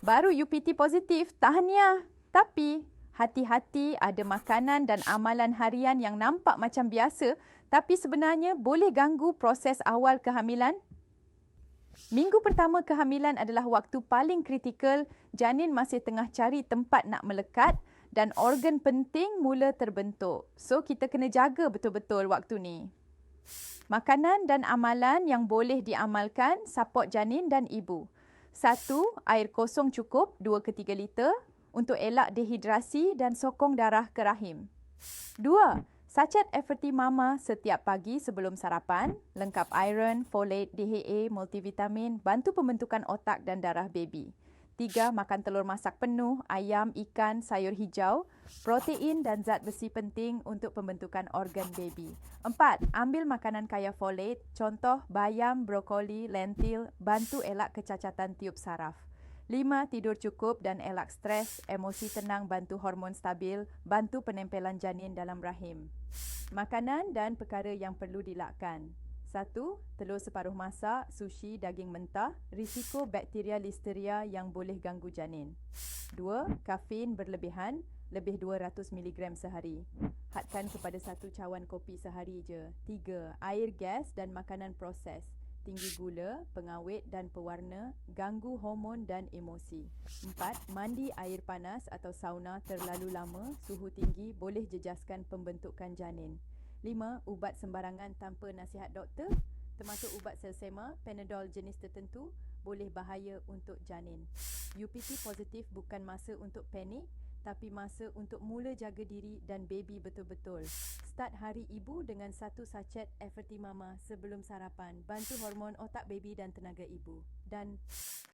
Baru UPT positif, tahniah. Tapi hati-hati ada makanan dan amalan harian yang nampak macam biasa tapi sebenarnya boleh ganggu proses awal kehamilan. Minggu pertama kehamilan adalah waktu paling kritikal. Janin masih tengah cari tempat nak melekat dan organ penting mula terbentuk. So kita kena jaga betul-betul waktu ni. Makanan dan amalan yang boleh diamalkan support janin dan ibu. Satu, air kosong cukup 2 ke 3 liter untuk elak dehidrasi dan sokong darah ke rahim. Dua, sachet Everty Mama setiap pagi sebelum sarapan, lengkap iron, folate, DHA, multivitamin, bantu pembentukan otak dan darah baby. Tiga, makan telur masak penuh, ayam, ikan, sayur hijau, protein dan zat besi penting untuk pembentukan organ baby. Empat, ambil makanan kaya folate, contoh bayam, brokoli, lentil, bantu elak kecacatan tiup saraf. Lima, tidur cukup dan elak stres, emosi tenang bantu hormon stabil, bantu penempelan janin dalam rahim. Makanan dan perkara yang perlu dilakkan. Satu, telur separuh masak, sushi, daging mentah, risiko bakteria listeria yang boleh ganggu janin. Dua, kafein berlebihan, lebih 200 mg sehari. Hadkan kepada satu cawan kopi sehari je. Tiga, air gas dan makanan proses. Tinggi gula, pengawet dan pewarna, ganggu hormon dan emosi. Empat, mandi air panas atau sauna terlalu lama, suhu tinggi boleh jejaskan pembentukan janin. Lima, ubat sembarangan tanpa nasihat doktor termasuk ubat selsema, panadol jenis tertentu boleh bahaya untuk janin. UPT positif bukan masa untuk panik tapi masa untuk mula jaga diri dan baby betul-betul. Start hari ibu dengan satu sachet Everty Mama sebelum sarapan. Bantu hormon otak baby dan tenaga ibu. Dan